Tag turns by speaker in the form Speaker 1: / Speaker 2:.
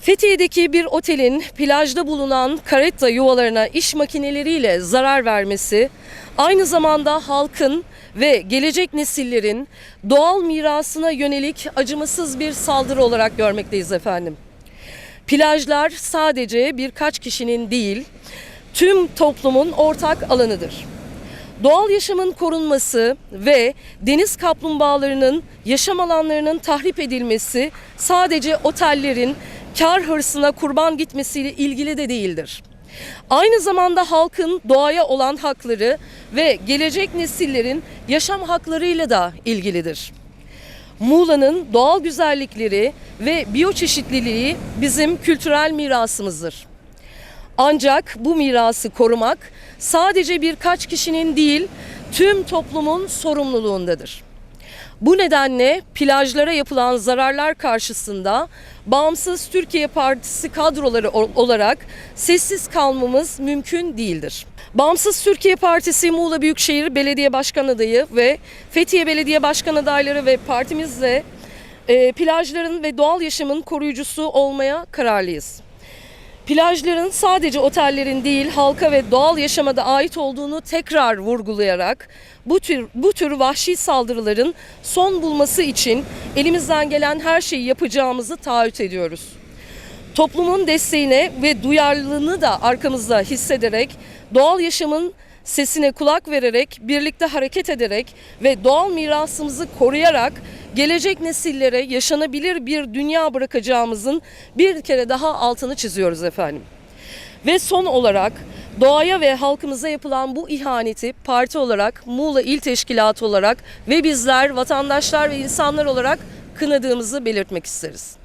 Speaker 1: Fethiye'deki bir otelin plajda bulunan karetta yuvalarına iş makineleriyle zarar vermesi aynı zamanda halkın ve gelecek nesillerin doğal mirasına yönelik acımasız bir saldırı olarak görmekteyiz efendim. Plajlar sadece birkaç kişinin değil, tüm toplumun ortak alanıdır. Doğal yaşamın korunması ve deniz kaplumbağalarının yaşam alanlarının tahrip edilmesi sadece otellerin kar hırsına kurban gitmesiyle ilgili de değildir. Aynı zamanda halkın doğaya olan hakları ve gelecek nesillerin yaşam haklarıyla da ilgilidir. Muğla'nın doğal güzellikleri ve biyoçeşitliliği bizim kültürel mirasımızdır. Ancak bu mirası korumak sadece birkaç kişinin değil, tüm toplumun sorumluluğundadır. Bu nedenle plajlara yapılan zararlar karşısında Bağımsız Türkiye Partisi kadroları olarak sessiz kalmamız mümkün değildir. Bağımsız Türkiye Partisi Muğla Büyükşehir Belediye Başkan adayı ve Fethiye Belediye Başkan adayları ve partimizle e, plajların ve doğal yaşamın koruyucusu olmaya kararlıyız. Plajların sadece otellerin değil halka ve doğal yaşama da ait olduğunu tekrar vurgulayarak bu tür bu tür vahşi saldırıların son bulması için elimizden gelen her şeyi yapacağımızı taahhüt ediyoruz. Toplumun desteğine ve duyarlılığını da arkamızda hissederek doğal yaşamın sesine kulak vererek, birlikte hareket ederek ve doğal mirasımızı koruyarak gelecek nesillere yaşanabilir bir dünya bırakacağımızın bir kere daha altını çiziyoruz efendim. Ve son olarak doğaya ve halkımıza yapılan bu ihaneti parti olarak, Muğla İl Teşkilatı olarak ve bizler vatandaşlar ve insanlar olarak kınadığımızı belirtmek isteriz.